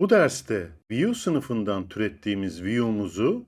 Bu derste view sınıfından türettiğimiz view'umuzu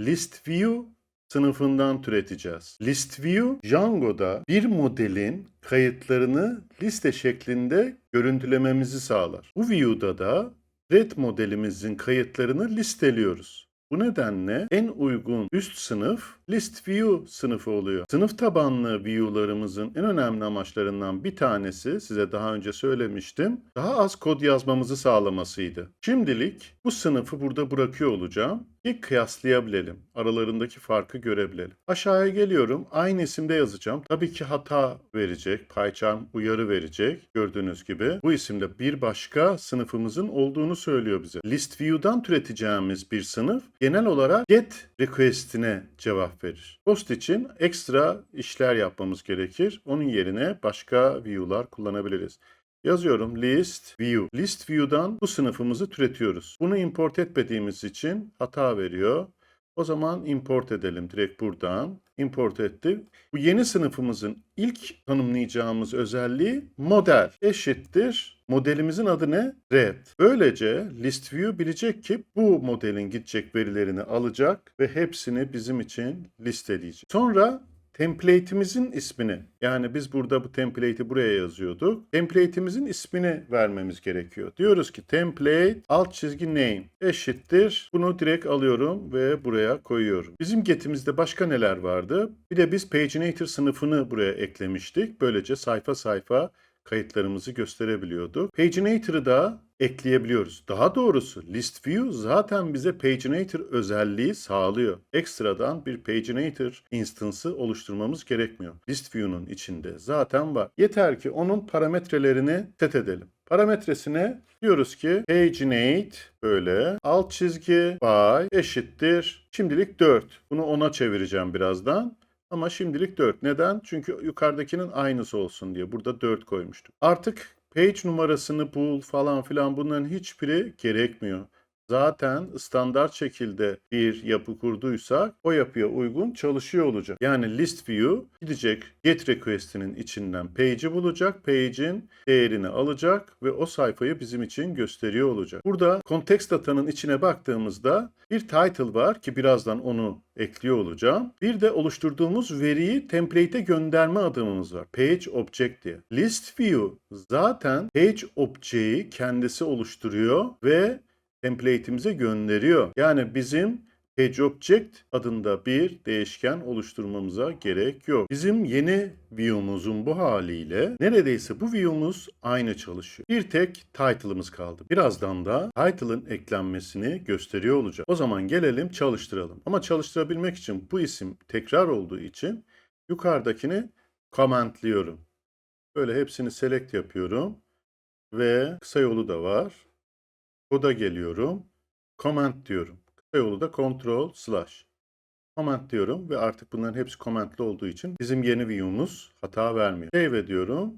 list view sınıfından türeteceğiz. List view Django'da bir modelin kayıtlarını liste şeklinde görüntülememizi sağlar. Bu view'da da red modelimizin kayıtlarını listeliyoruz. Bu nedenle en uygun üst sınıf list view sınıfı oluyor. Sınıf tabanlı view'larımızın en önemli amaçlarından bir tanesi size daha önce söylemiştim. Daha az kod yazmamızı sağlamasıydı. Şimdilik bu sınıfı burada bırakıyor olacağım. İlk kıyaslayabilelim. Aralarındaki farkı görebilelim. Aşağıya geliyorum. Aynı isimde yazacağım. Tabii ki hata verecek. PyCharm uyarı verecek. Gördüğünüz gibi. Bu isimde bir başka sınıfımızın olduğunu söylüyor bize. List view'dan türeteceğimiz bir sınıf genel olarak get request'ine cevap verir. Post için ekstra işler yapmamız gerekir. Onun yerine başka view'lar kullanabiliriz. Yazıyorum list view. List view'dan bu sınıfımızı türetiyoruz. Bunu import etmediğimiz için hata veriyor. O zaman import edelim direkt buradan. Import etti. Bu yeni sınıfımızın ilk tanımlayacağımız özelliği model eşittir. Modelimizin adı ne? Red. Böylece list view bilecek ki bu modelin gidecek verilerini alacak ve hepsini bizim için listeleyecek. Sonra template'imizin ismini yani biz burada bu template'i buraya yazıyorduk. Template'imizin ismini vermemiz gerekiyor. Diyoruz ki template alt çizgi name eşittir. Bunu direkt alıyorum ve buraya koyuyorum. Bizim get'imizde başka neler vardı? Bir de biz paginator sınıfını buraya eklemiştik. Böylece sayfa sayfa kayıtlarımızı gösterebiliyorduk. Paginator'ı da ekleyebiliyoruz. Daha doğrusu list view zaten bize paginator özelliği sağlıyor. Ekstradan bir paginator instance'ı oluşturmamız gerekmiyor. List view'nun içinde zaten var. Yeter ki onun parametrelerini set edelim. Parametresine diyoruz ki paginate böyle alt çizgi by eşittir şimdilik 4. Bunu 10'a çevireceğim birazdan. Ama şimdilik 4. Neden? Çünkü yukarıdakinin aynısı olsun diye. Burada 4 koymuştuk. Artık page numarasını bul falan filan bunların hiçbiri gerekmiyor. Zaten standart şekilde bir yapı kurduysak o yapıya uygun çalışıyor olacak. Yani list view gidecek get request'inin içinden page'i bulacak. Page'in değerini alacak ve o sayfayı bizim için gösteriyor olacak. Burada context datanın içine baktığımızda bir title var ki birazdan onu ekliyor olacağım. Bir de oluşturduğumuz veriyi template'e gönderme adımımız var. Page Object diye. List View zaten Page Object'i kendisi oluşturuyor ve template'imize gönderiyor. Yani bizim PageObject adında bir değişken oluşturmamıza gerek yok. Bizim yeni view'umuzun bu haliyle neredeyse bu view'umuz aynı çalışıyor. Bir tek title'ımız kaldı. Birazdan da title'ın eklenmesini gösteriyor olacak. O zaman gelelim çalıştıralım. Ama çalıştırabilmek için bu isim tekrar olduğu için yukarıdakini commentliyorum. Böyle hepsini select yapıyorum ve kısa yolu da var. Koda geliyorum. Comment diyorum. Kısa yolu da control slash. Comment diyorum ve artık bunların hepsi commentli olduğu için bizim yeni view'umuz hata vermiyor. Save ediyorum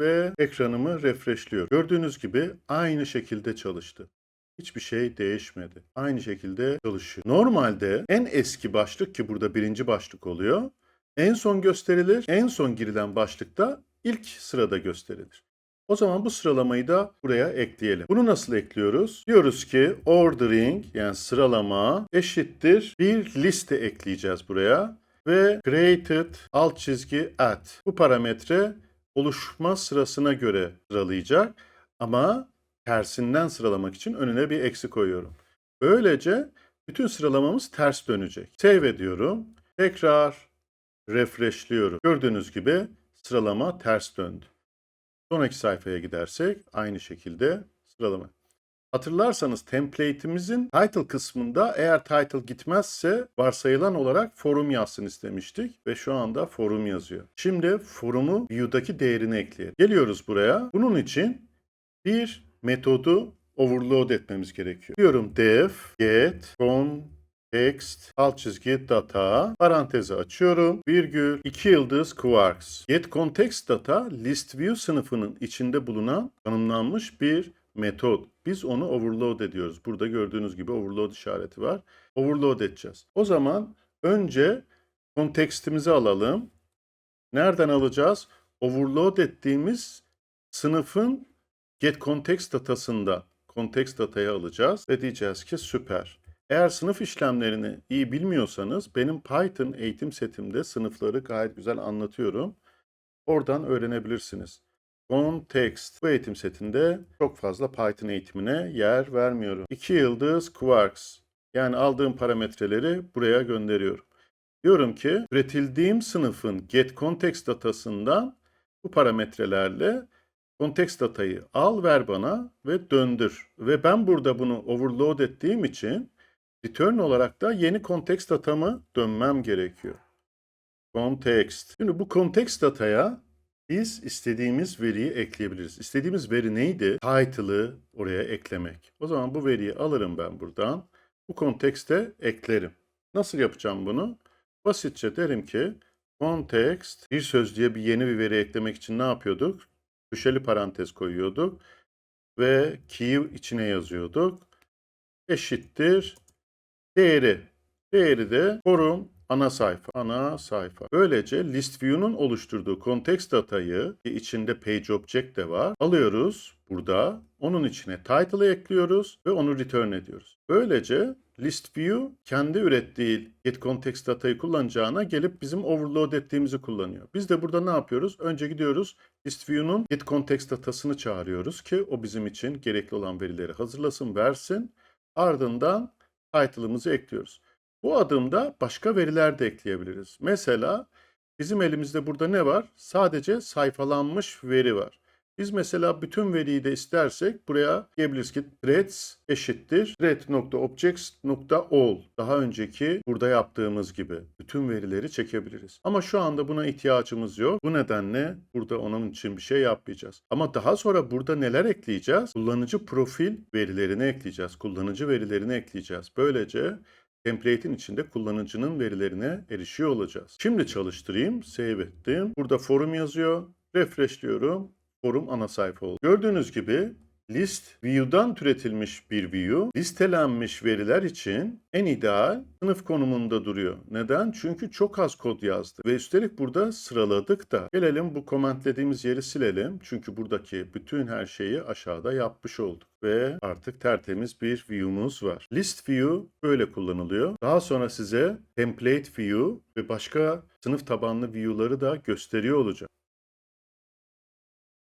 ve ekranımı refreshliyorum. Gördüğünüz gibi aynı şekilde çalıştı. Hiçbir şey değişmedi. Aynı şekilde çalışıyor. Normalde en eski başlık ki burada birinci başlık oluyor. En son gösterilir. En son girilen başlıkta ilk sırada gösterilir. O zaman bu sıralamayı da buraya ekleyelim. Bunu nasıl ekliyoruz? Diyoruz ki ordering yani sıralama eşittir bir liste ekleyeceğiz buraya ve created alt çizgi at. Bu parametre oluşma sırasına göre sıralayacak ama tersinden sıralamak için önüne bir eksi koyuyorum. Böylece bütün sıralamamız ters dönecek. Save ediyorum. Tekrar refreshliyorum. Gördüğünüz gibi sıralama ters döndü. Sonraki sayfaya gidersek aynı şekilde sıralama. Hatırlarsanız template'imizin title kısmında eğer title gitmezse varsayılan olarak forum yazsın istemiştik ve şu anda forum yazıyor. Şimdi forumu view'daki değerini ekleyelim. Geliyoruz buraya. Bunun için bir metodu overload etmemiz gerekiyor. Diyorum def get context alt çizgi data parantezi açıyorum virgül 2 yıldız quarks get context data list view sınıfının içinde bulunan tanımlanmış bir metot. Biz onu overload ediyoruz. Burada gördüğünüz gibi overload işareti var. Overload edeceğiz. O zaman önce kontekstimizi alalım. Nereden alacağız? Overload ettiğimiz sınıfın get context datasında context datayı alacağız ve diyeceğiz ki süper. Eğer sınıf işlemlerini iyi bilmiyorsanız benim Python eğitim setimde sınıfları gayet güzel anlatıyorum. Oradan öğrenebilirsiniz. Context bu eğitim setinde çok fazla Python eğitimine yer vermiyorum. 2 yıldız Quarks yani aldığım parametreleri buraya gönderiyorum. Diyorum ki üretildiğim sınıfın get context datasından bu parametrelerle context datayı al ver bana ve döndür. Ve ben burada bunu overload ettiğim için return olarak da yeni context datamı dönmem gerekiyor. Context. Şimdi bu context dataya biz istediğimiz veriyi ekleyebiliriz. İstediğimiz veri neydi? Title'ı oraya eklemek. O zaman bu veriyi alırım ben buradan. Bu kontekste eklerim. Nasıl yapacağım bunu? Basitçe derim ki context bir sözcüğe bir yeni bir veri eklemek için ne yapıyorduk? Köşeli parantez koyuyorduk ve key içine yazıyorduk. Eşittir değeri. Değeri de forum ana sayfa. Ana sayfa. Böylece list view'nun oluşturduğu context datayı ki içinde page object de var. Alıyoruz burada. Onun içine title'ı ekliyoruz ve onu return ediyoruz. Böylece list view kendi ürettiği get context datayı kullanacağına gelip bizim overload ettiğimizi kullanıyor. Biz de burada ne yapıyoruz? Önce gidiyoruz list view'nun get context datasını çağırıyoruz ki o bizim için gerekli olan verileri hazırlasın, versin. Ardından title'ımızı ekliyoruz. Bu adımda başka veriler de ekleyebiliriz. Mesela bizim elimizde burada ne var? Sadece sayfalanmış veri var. Biz mesela bütün veriyi de istersek buraya diyebiliriz ki threads eşittir thread.objects.all daha önceki burada yaptığımız gibi bütün verileri çekebiliriz. Ama şu anda buna ihtiyacımız yok. Bu nedenle burada onun için bir şey yapmayacağız. Ama daha sonra burada neler ekleyeceğiz? Kullanıcı profil verilerini ekleyeceğiz. Kullanıcı verilerini ekleyeceğiz. Böylece template'in içinde kullanıcının verilerine erişiyor olacağız. Şimdi çalıştırayım. Save ettim. Burada forum yazıyor. Refresh diyorum. Forum ana sayfa oldu. Gördüğünüz gibi list view'dan türetilmiş bir view listelenmiş veriler için en ideal sınıf konumunda duruyor. Neden? Çünkü çok az kod yazdı. Ve üstelik burada sıraladık da. Gelelim bu komentlediğimiz yeri silelim. Çünkü buradaki bütün her şeyi aşağıda yapmış olduk. Ve artık tertemiz bir view'umuz var. List view böyle kullanılıyor. Daha sonra size template view ve başka sınıf tabanlı view'ları da gösteriyor olacak.